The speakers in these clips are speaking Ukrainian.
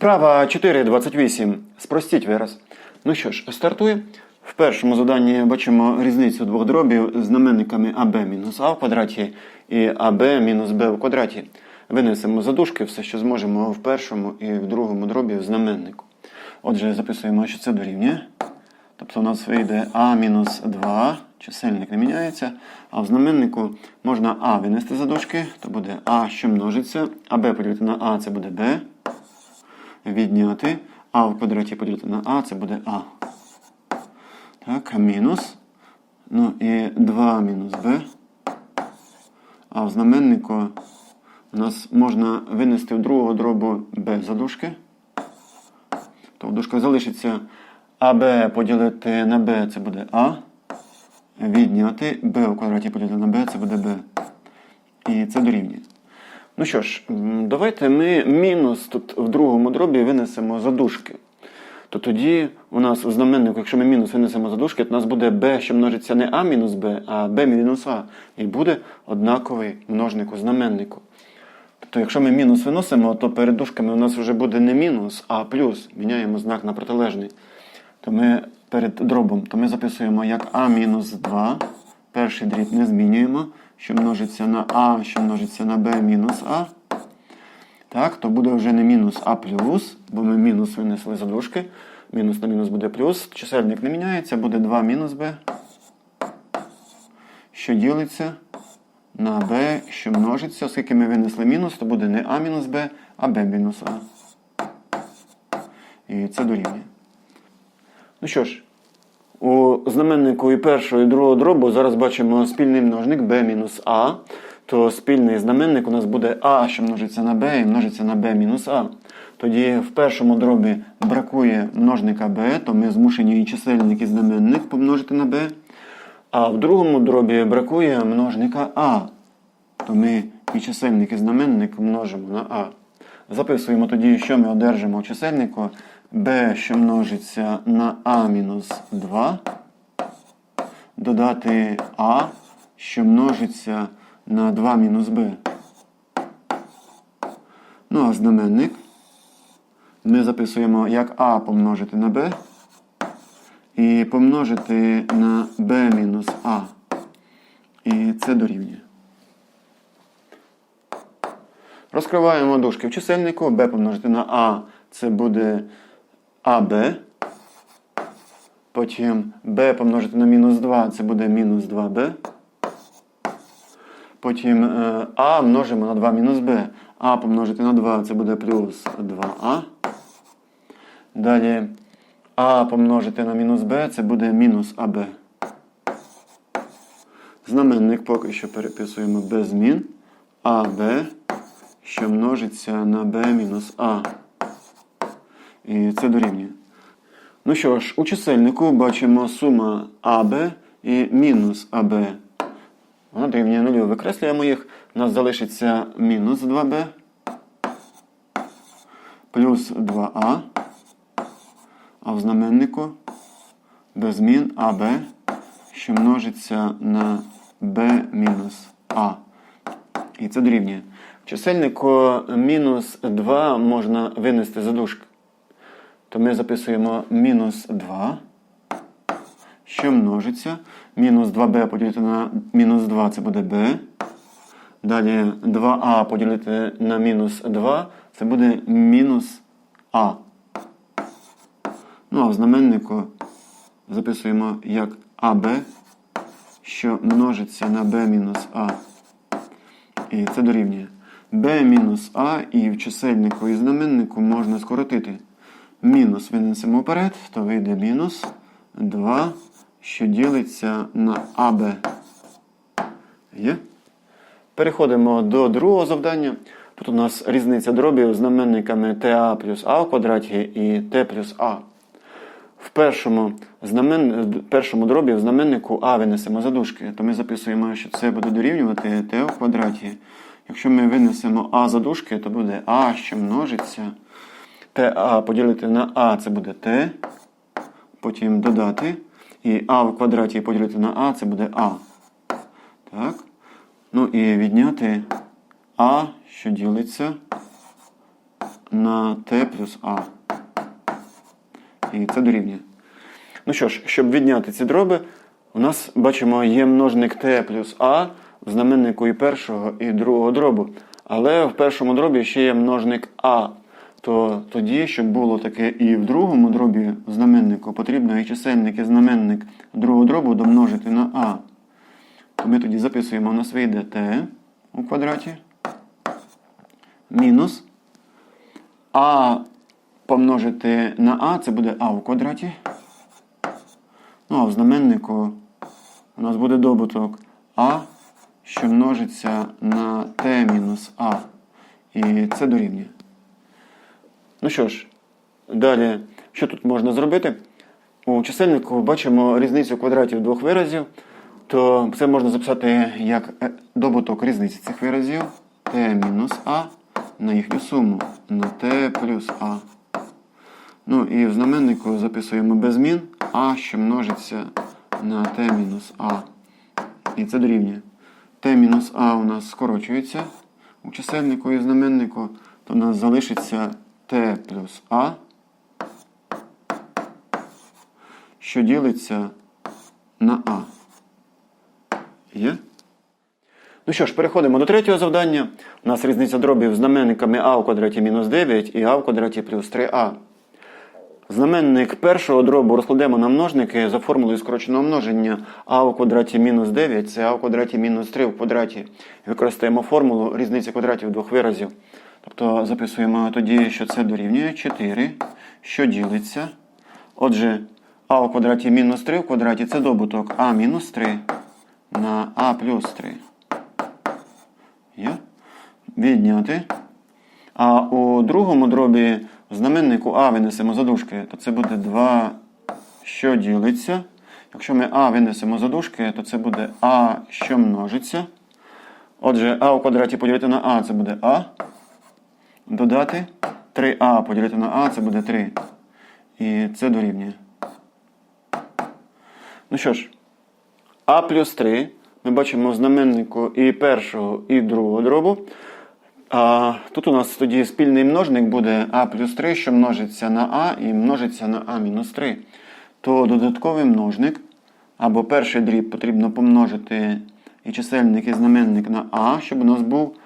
Вправа 4.28. Спростіть вираз. Ну що ж, стартує. В першому заданні бачимо різницю двох дробів з знаменниками АБ мінус А в квадраті і АБ мінус Б в квадраті. Винесемо задушки все, що зможемо в першому і в другому дробі в знаменнику. Отже, записуємо, що це дорівнює. Тобто у нас вийде А мінус 2, чисельник не міняється, а в знаменнику можна А винести за дужки, то буде А, що множиться, а Б поділити на А, це буде Б. Відняти. А в квадраті поділити на А, це буде А. Так, мінус. Ну і 2 мінус Б. А в знаменнику у нас можна винести в другого дробу Б за дужки. То в дужках залишиться АБ поділити на Б, це буде А. Відняти Б у квадраті поділити на Б, це буде Б. І це дорівнює. Ну що ж, давайте ми мінус тут в другому дробі винесемо задушки. То тоді у нас у знаменнику, якщо ми мінус винесемо задушки, то у нас буде b, що множиться не а мінус b, а b мінус а. І буде однаковий множник у знаменнику. Тобто, якщо ми мінус виносимо, то перед дужками у нас вже буде не мінус, а плюс. Міняємо знак на протилежний. То ми перед дробом то ми записуємо як а мінус 2. Перший дріб не змінюємо, що множиться на а, що множиться на b мінус а. Так, то буде вже не мінус, а плюс, бо ми мінус винесли за дужки. Мінус на мінус буде плюс. Чисельник не міняється, буде 2 мінус b, що ділиться на b, що множиться. Оскільки ми винесли мінус, то буде не а мінус b, а b мінус а. І це дорівнює. Ну що ж, у знаменнику і першого, і другого дробу зараз бачимо спільний множник b мінус а. То спільний знаменник у нас буде а, що множиться на b, і множиться на b мінус а. Тоді в першому дробі бракує множника b, то ми змушені і чисельник і знаменник помножити на b. А в другому дробі бракує множника а. То ми і чисельник і знаменник множимо на а. Записуємо тоді, що ми одержимо у чисельнику b, що множиться на А-2, додати а, що множиться на 2 мінус b. Ну, а знаменник ми записуємо як а помножити на b і помножити на b мінус а. І це дорівнює. Розкриваємо дужки в чисельнику. b помножити на а це буде АБ. Потім b помножити на мінус 2 це буде мінус 2b. Потім е, а множимо на 2 мінус b. А помножити на 2 це буде плюс 2а. Далі а помножити на мінус b це буде мінус АБ. Знаменник поки що переписуємо без змін. АБ, що множиться на b мінус А. І це дорівнює. Ну що ж, у чисельнику бачимо сума АБ і мінус АБ. Вона дорівнює нулю. Викреслюємо їх. У нас залишиться мінус 2b плюс 2а. А в знаменнику без змін АБ, що множиться на b мінус А. І це дорівнює. Чисельнику мінус 2 можна винести за дужки. То ми записуємо мінус 2, що множиться. Мінус 2b поділити на мінус 2 це буде b. Далі 2а поділити на мінус 2 це буде мінус а. Ну а в знаменнику записуємо як АБ, що множиться на b мінус а. І це дорівнює. b мінус а і в чисельнику і знаменнику можна скоротити. Мінус винесемо вперед, то вийде мінус 2, що ділиться на АБ. Є? Переходимо до другого завдання. Тут у нас різниця дробів знаменниками TA плюс А в квадраті і Т плюс А. В першому, знамен... першому дробі в знаменнику А винесемо задушки, то ми записуємо, що це буде дорівнювати Т в квадраті. Якщо ми винесемо А задушки, то буде А, що множиться. TA поділити на А це буде Т. Потім додати. І А в квадраті поділити на А це буде А. Так. Ну і відняти А, що ділиться на t плюс а. І це дорівнює. Ну що ж, щоб відняти ці дроби, у нас бачимо є множник t плюс а в знаменнику і першого, і другого дробу. Але в першому дробі ще є множник а. То тоді, щоб було таке і в другому дробі в знаменнику, потрібно і чисельник, і знаменник другого дробу домножити на а. То ми тоді записуємо, у нас вийде t у квадраті мінус а помножити на а, це буде а у квадраті. Ну, а в знаменнику у нас буде добуток а, що множиться на t мінус а. І це дорівнює. Ну що ж, далі, що тут можна зробити? У чисельнику бачимо різницю квадратів двох виразів, то це можна записати як е, добуток різниці цих виразів t мінус а на їхню суму на t плюс а. Ну і в знаменнику записуємо без змін а, що множиться на t мінус а. І це дорівнює. t мінус а у нас скорочується у чисельнику і в знаменнику, то у нас залишиться t плюс а, що ділиться на а. Є? Ну що ж, переходимо до третього завдання. У нас різниця дробів знаменниками а в квадраті мінус 9 і а в квадраті плюс 3а. Знаменник першого дробу розкладемо на множники за формулою скороченого множення а у квадраті мінус 9 це а в квадраті мінус 3 в квадраті. Використаємо формулу різниці квадратів двох виразів. Тобто записуємо тоді, що це дорівнює 4, що ділиться. Отже, а у квадраті мінус 3 в квадраті це добуток а мінус 3 на а плюс 3. Є? Відняти. А у другому дробі знаменнику А винесемо за дужки, то це буде 2, що ділиться. Якщо ми А винесемо за дужки, то це буде А, що множиться. Отже, А у квадраті поділити на А це буде А. Додати 3А поділити на А це буде 3. І це дорівнює. Ну що ж, А плюс 3 ми бачимо в знаменнику і першого, і другого дробу. А тут у нас тоді спільний множник буде а плюс 3, що множиться на а і множиться на а мінус 3. То додатковий множник, або перший дріб потрібно помножити і чисельник, і знаменник на а, щоб у нас був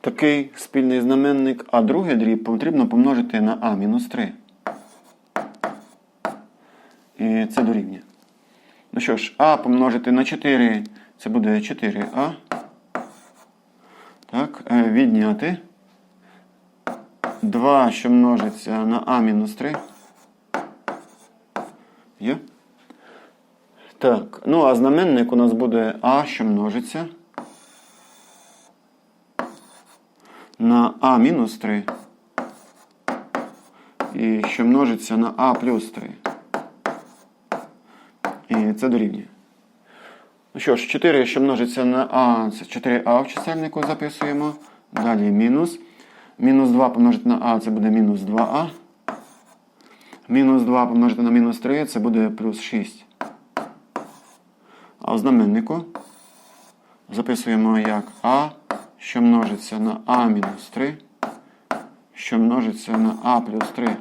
такий спільний знаменник, а другий дріб потрібно помножити на а мінус 3. І це дорівнює. Ну що ж, а помножити на 4, це буде 4а. Так, е, відняти 2, що множиться на а мінус 3. Є? Так, ну а знаменник у нас буде а, що множиться на а мінус 3. І що множиться на а плюс 3. І це дорівнює. Ну що ж, 4, що множиться на А, це 4А в чисельнику записуємо. Далі мінус. Мінус 2 помножити на А, це буде мінус 2А. Мінус 2 помножити на мінус 3, це буде плюс 6. А в знаменнику записуємо як А, що множиться на А мінус 3, що множиться на А плюс 3.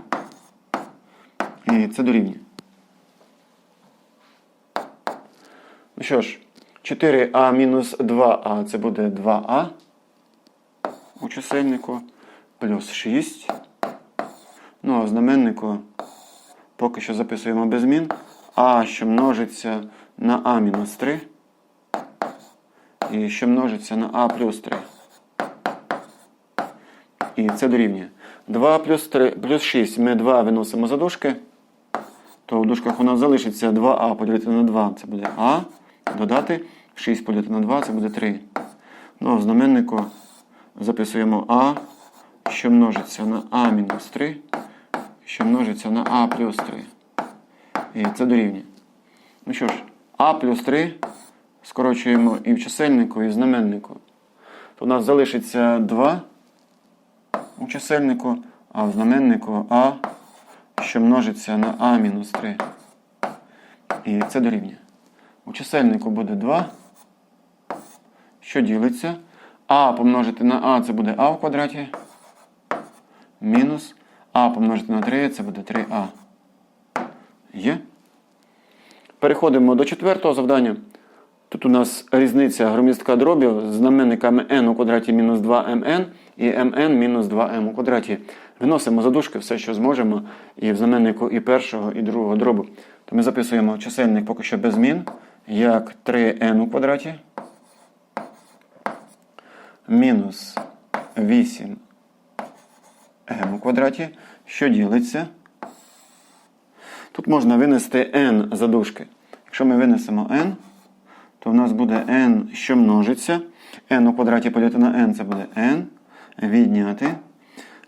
І це дорівнює. Ну що ж, 4а мінус 2а це буде 2а у чисельнику плюс 6. Ну, а знаменнику поки що записуємо без змін. А, що множиться на а мінус 3. І що множиться на а плюс 3. І це дорівнює. 2 плюс 3 плюс 6 ми 2 виносимо за дужки. То в дужках у нас залишиться 2а поділити на 2. Це буде А. Додати 6 поділити на 2, це буде 3. Ну а в знаменнику записуємо А, що множиться на А мінус 3, що множиться на А плюс 3. І це дорівнює. Ну що ж, А плюс 3 скорочуємо і в чисельнику, і в знаменнику. То у нас залишиться 2 у чисельнику, а в знаменнику А, що множиться на А мінус 3. І це дорівнює. У чисельнику буде 2, що ділиться. А помножити на А це буде А в квадраті. мінус а помножити на 3, це буде 3а. Є? Переходимо до четвертого завдання. Тут у нас різниця громістка дробів з знаменниками n у квадраті мінус 2mn і mn мінус 2m у квадраті. Виносимо задушки все, що зможемо, і в знаменнику і першого, і другого дробу. То ми записуємо чисельник поки що без змін, як 3n у квадраті мінус 8m у квадраті, що ділиться. Тут можна винести n задушки. Якщо ми винесемо n, то в нас буде n, що множиться. n у квадраті поділити на n це буде n. Відняти.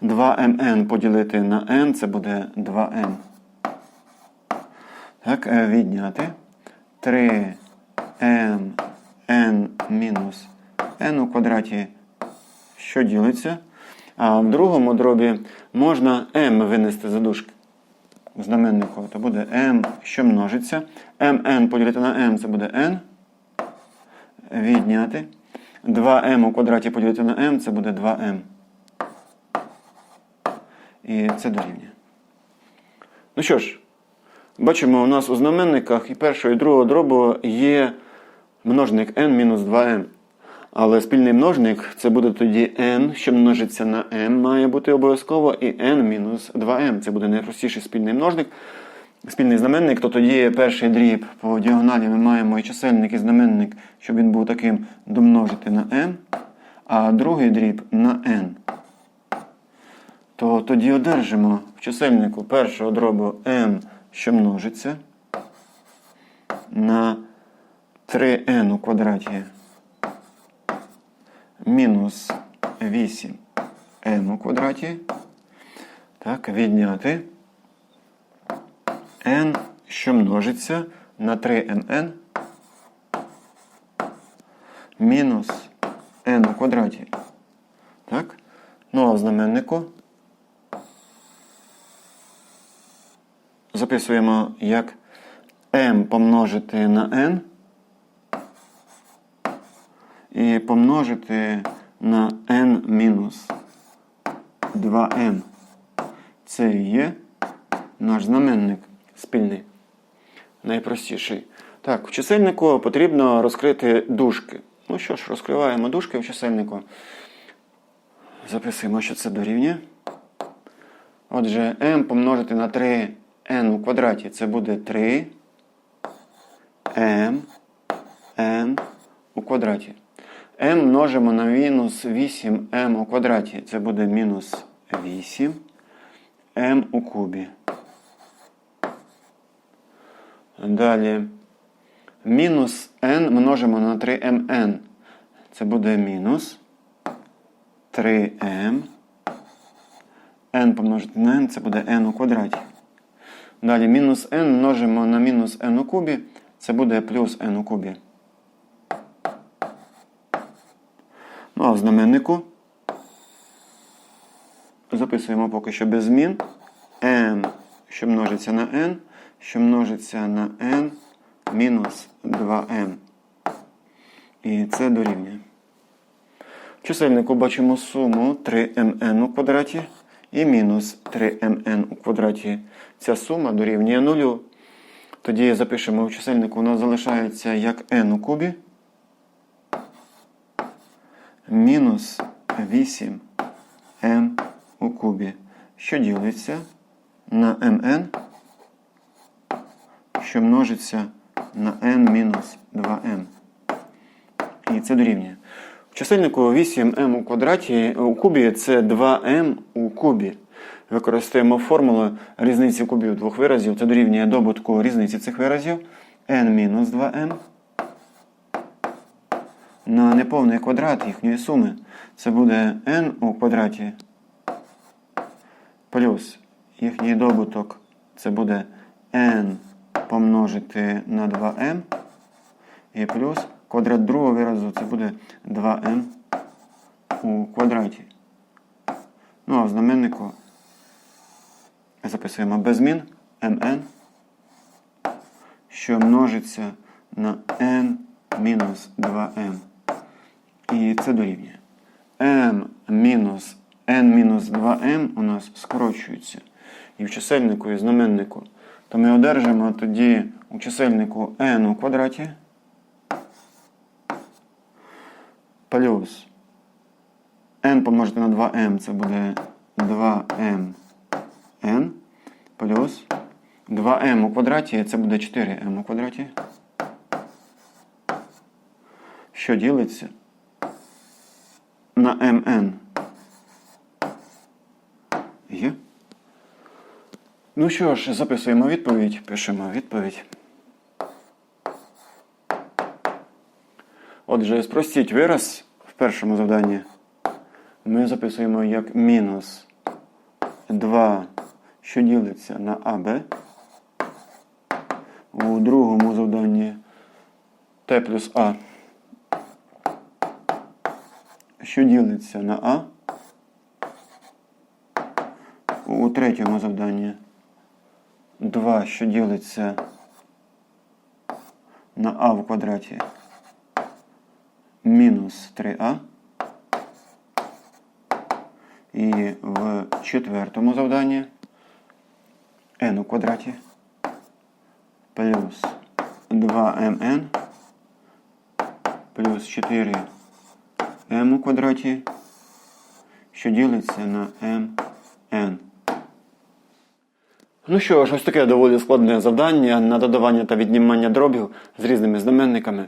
2mn поділити на n це буде 2n. Так, е, відняти. 3m n мінус n у квадраті, що ділиться. А в другому дробі можна m винести за дужки. В знаменнику то буде m, що множиться. mn поділити на m це буде n. Відняти. 2m у квадраті поділити на m це буде 2m. І це дорівнює. Ну що ж, бачимо, у нас у знаменниках і першого, і другого дробу є множник n-2m. Але спільний множник це буде тоді n, що множиться на m, має бути обов'язково, і n-2m. Це буде найпростіший спільний множник. Спільний знаменник, то тоді перший дріб по діагоналі ми маємо і чисельник, і знаменник, щоб він був таким домножити на m, а другий дріб на n. То тоді одержимо в чисельнику першого дробу m, що множиться на 3n у квадраті мінус 8m у квадраті. Так, відняти n, що множиться на 3mn мінус n у квадраті. Так? Ну а в знаменнику записуємо як m помножити на n і помножити на n мінус 2m. Це і є наш знаменник спільний. Найпростіший. Так, в чисельнику потрібно розкрити дужки. Ну що ж, розкриваємо дужки в чисельнику. Записуємо, що це дорівнює. Отже, m помножити на 3n у квадраті це буде 3 m n у квадраті. m множимо на мінус 8m у квадраті. Це буде мінус 8 m у кубі. Далі мінус n множимо на 3mn. Це буде мінус 3m. n помножити на n, це буде n у квадраті. Далі мінус n множимо на мінус n у кубі. Це буде плюс n у кубі. Ну а в знаменнику записуємо поки що без змін. m, що множиться на n, що множиться на n мінус 2m. І це дорівнює. В чисельнику бачимо суму 3mn у квадраті і мінус 3mn у квадраті. Ця сума дорівнює 0. Тоді запишемо в чисельнику, нас залишається як n у кубі мінус 8m у кубі, що ділиться на mn, що множиться на n мінус 2m. І це дорівнює. Чисельнику 8m у квадраті у кубі це 2m у кубі. Використаємо формулу різниці кубів двох виразів. Це дорівнює добутку різниці цих виразів n мінус 2m на неповний квадрат їхньої суми. Це буде n у квадраті плюс їхній добуток. Це буде n помножити на 2m і плюс квадрат другого виразу це буде 2m у квадраті. Ну а в знаменнику записуємо без змін mn, що множиться на n мінус 2m. І це дорівнює. m мінус n-2m у нас скорочуються. І в чисельнику, і знаменнику. То ми одержимо тоді у чисельнику n у квадраті плюс n помножити на 2m, це буде 2m n плюс 2m у квадраті, це буде 4m у квадраті. Що ділиться на mn. Є? Ну що ж, записуємо відповідь, пишемо відповідь. Отже, спростіть вираз в першому завданні. Ми записуємо як мінус 2, що ділиться на АБ. У другому завданні Т плюс А, що ділиться на А. У третьому завданні 2, що ділиться на А в квадраті мінус 3А. І в четвертому завданні n у квадраті плюс 2mn плюс 4m у квадраті, що ділиться на mn. Ну що ж, ось таке доволі складне завдання на додавання та віднімання дробів з різними знаменниками.